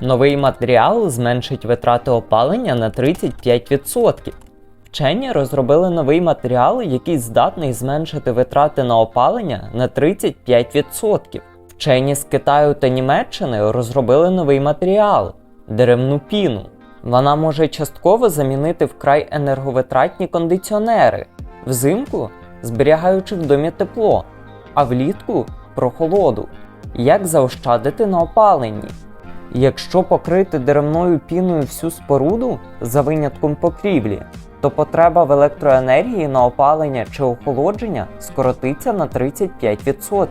Новий матеріал зменшить витрати опалення на 35%. Вчені розробили новий матеріал, який здатний зменшити витрати на опалення на 35%. Вчені з Китаю та Німеччини розробили новий матеріал деревну піну. Вона може частково замінити вкрай енерговитратні кондиціонери, взимку зберігаючи в домі тепло, а влітку прохолоду. Як заощадити на опаленні? Якщо покрити деревною піною всю споруду за винятком покрівлі, то потреба в електроенергії на опалення чи охолодження скоротиться на 35%.